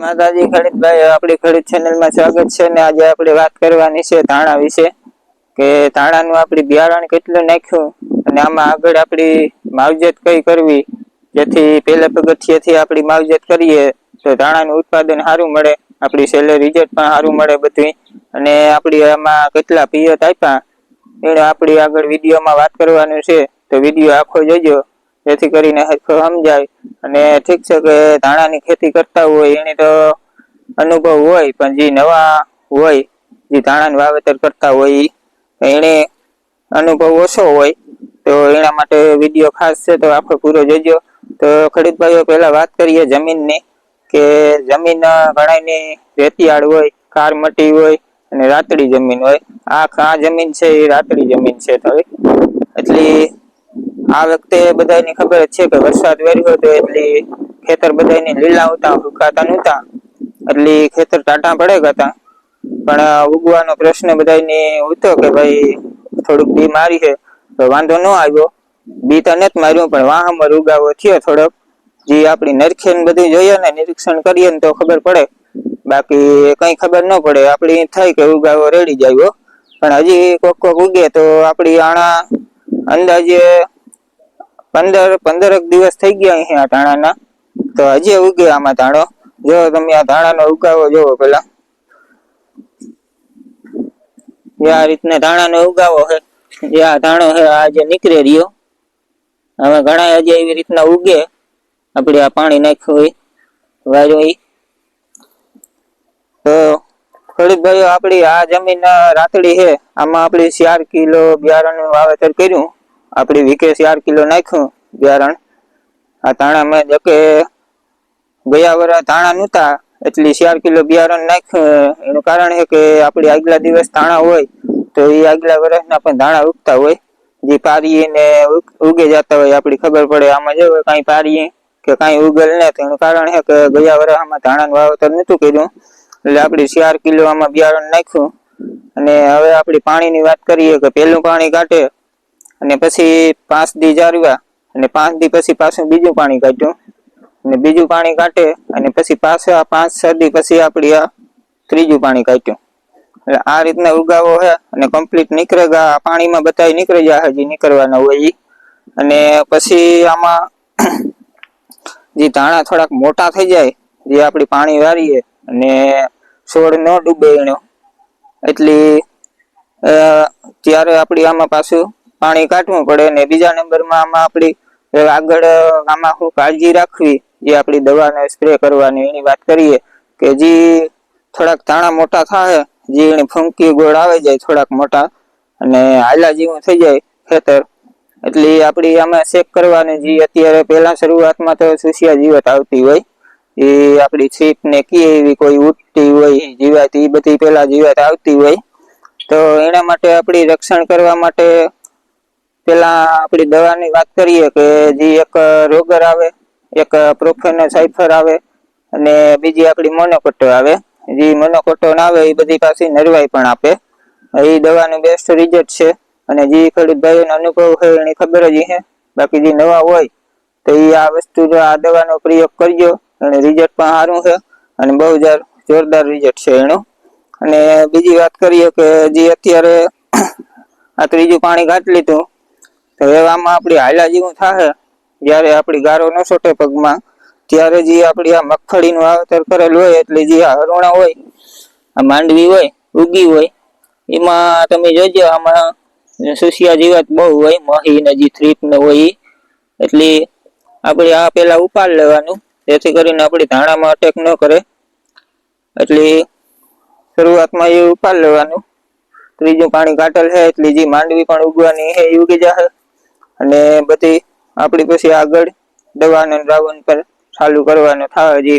માતાજી ખરીદભાઈ આપણી ખરીદ ચેનલમાં સ્વાગત છે ને આજે આપણે વાત કરવાની છે ધાણા વિશે કે ધાણાનું આપણી બિયારણ કેટલું નાખ્યું અને આમાં આગળ આપણી માવજત કઈ કરવી? જેથી પહેલા પગથિયેથી આપણી માવજત કરીએ તો ધાણાનું ઉત્પાદન સારું મળે, આપણી સેલરી રિઝલ્ટ પણ સારું મળે બધું અને આપણી આમાં કેટલા પિયત આપ્યા, એને આપણી આગળ વિડીયોમાં વાત કરવાનું છે. તો વીડિયો આખો જોજો. જેથી કરીને સમજાય. અને ઠીક છે કે ધાણાની ખેતી કરતા હોય એની તો અનુભવ હોય, પણ જે નવા હોય, જે ધાણાનું વાવેતર કરતા હોય, એને અનુભવ ઓછો હોય, તો એના માટે વીડિયો ખાસ છે, તો આપણે પૂરો જોજો. તો ખરીદભાઈઓ પહેલા વાત કરીએ જમીનની, કે જમીન ગણાયની રેતિયાળ હોય કાર મટી હોય, અને રાતડી જમીન હોય. આ આ જમીન છે, એ રાતડી જમીન છે તો એટલે આ વખતે બધાની ખબર જ છે કે વરસાદ વર્યો તો એટલી ખેતર બધાની લીલા હતા સુકાતા નહોતા એટલે ખેતર ટાટા પડે હતા પણ ઉગવાનો પ્રશ્ન બધાને હતો કે ભાઈ થોડુંક બી મારી છે, તો વાંધો ન આવ્યો. બી તો નથી માર્યું, પણ વાહમર ઉગાવો થયો થોડોક. જે આપણી નરખે ને બધું જોઈએ ને નિરીક્ષણ કરીએ ને તો ખબર પડે. બાકી કઈ ખબર ન પડે. આપણી થાય કે ઉગાવો રેડી જાય પણ હજી કોક કોક ઉગે તો આપણી આણા અંદાજે પંદર, પંદરક દિવસ થઈ ગયા અહીંયા ધાણાના. તો હજી ઉગે આમાં ધાણો. જો તમે આ ધાણાનો ઉગાવો, જોવો પેલા આ રીતના ધાણાનો ઉગાવો છે. જે આ ધાણો છે, આ જે નીકળે રહ્યો. હવે ઘણા હજી એવી રીતના ઉગે. આપણે આ પાણી નાખ્યું હોય ઈ તો ખેડૂત ભાઈઓ, આપણી આ જમીન રાતડી છે. આમાં આપણે ચાર કિલો બિયારણનું વાવેતર કર્યું. આપણી વીકે ચાર કિલો નાખ્યું બિયારણ. આ ધાણા મેં જોકે ગયા વરા ધાણા નહોતા, એટલે ચાર કિલો બિયારણ નાખ્યું. એનું કારણ છે કે આપણે આગલા દિવસ ધાણા હોય, તો એ આગલા વર્ષના પણ ધાણા ઉગતા હોય. જે પારીએ ને ઉગે જતા હોય, આપણી ખબર પડે. આમાં જો કાંઈ પારીએ કે કાંઈ ઉગેલ ને તો એનું કારણ છે કે ગયા વર્ષ આમાં ધાણાનું વાવેતર નહોતું કર્યું. એટલે આપણે ચાર કિલો આમાં બિયારણ નાખ્યું. અને હવે આપણી પાણીની વાત કરીએ કે પહેલું પાણી કાઢે અને પછી પાંચ દી જાળવ્યા અને પાંચ દી પછી પાછું બીજું પાણી કાઢ્યું. અને બીજું પાણી કાઢે અને પછી પાછા પાંચ, છ દી પછી આપણી આ ત્રીજું પાણી કાઢ્યું. એટલે આ રીતના ઉગાવો છે અને કમ્પ્લીટ નીકળે ગા. પાણીમાં બધા નીકળી જાય હજી નીકળવાના હોય એ અને પછી આમાં જે ધાણા થોડાક મોટા થઈ જાય જે આપણી પાણી વારીએ અને છોડ ન ડૂબે એનો. એટલી ત્યારે આપણી આમાં પાછું પાણી કાઢવું પડે અને બીજા નંબરમાં આમાં આપણી આગળ આમાં શું કાળજી રાખવી, જે આપણી દવાનો સ્પ્રે કરવાની, એની વાત કરીએ કે જે થોડાક ધાણા મોટા થાય, જે એની ફંકી ગોળ આવી જાય થોડાક મોટા, અને હાલા જેવું થઈ જાય ખેતર. એટલે આપણી આમાં ચેક કરવાની જે અત્યારે પહેલા શરૂઆતમાં તો સુસિયા જીવત આવતી હોય, એ આપણી છીપ ને કી એવી કોઈ ઉઠતી હોય, જીવાત, એ બધી પેલા જીવાત આવતી હોય. તો એના માટે આપણી રક્ષણ કરવા માટે પેલા આપણી દવાની વાત કરીએ કે જે એક રોગર આવે, એક પ્રોફેન સાઇફર આવે અને બીજી આપણી મોનોકોટો આવે. જે મોનોકોટો ના આવે, એ બધી પાછી નરવાઈ પણ આપે. એ દવાનું બેસ્ટ રિઝલ્ટ છે અને જે ખેડૂત ભાઈઓનો અનુભવ છે એની ખબર જ છે બાકી જે નવા હોય, તો એ આ વસ્તુ જો આ દવાનો પ્રયોગ કરજો અને રિઝલ્ટ પણ સારું છે અને બહુ જ જોરદાર રિઝલ્ટ છે એનું. અને બીજી વાત કરીએ કે જે અત્યારે આ ત્રીજું પાણી કાઢી લીધું તો હવે આમાં આપણી હાલા જેવું થાય જ્યારે આપણી ગારો ન છોટે પગમાં, ત્યારે જે આપણી આ મગફળીનું વાવેતર કરેલું હોય, એટલે જે આ હરોણા હોય, આ માંડવી હોય, ઉગી હોય, એમાં તમે જોજો, આમાં સુસિયા જીવાત બહુ હોય, મહી ને જે થ્રીપ ને હોય. એટલે આપણે આ પેલા ઉપાડ લેવાનું, જેથી કરીને આપણી ધાણામાં અટેક ન કરે. એટલે શરૂઆતમાં એ ઉપાડ લેવાનું. ત્રીજું પાણી કાટલ છે, એટલે જે માંડવી પણ ઉગવાની છે, એ ઉગી જશે અને બધી આપણી પછી આગળ દવાને રાવણ પર ચાલુ કરવાનું થાય. જે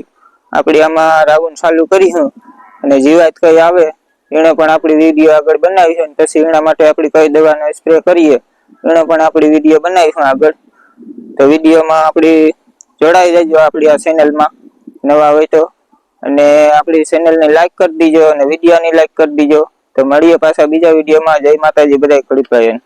આપણે આમાં રાવણ ચાલુ કરીશું અને જીવાત કઈ આવે એને પણ આપણી વીડિયો આગળ બનાવીશું અને પછી એના માટે આપણે કઈ દવાનો સ્પ્રે કરીએ. એણે પણ આપણી વીડિયો બનાવીશું આગળ. તો વિડીયોમાં આપણી જોડાઈ જજો આપણી આ ચેનલમાં નવા હોય તો. અને આપણી ચેનલને લાઈક કરી દીજો અને વિડીયોને લાઈક કરી દીજો. તો મળીએ પાછા બીજા વિડીયોમાં. જય માતાજી બધા ભાઈઓને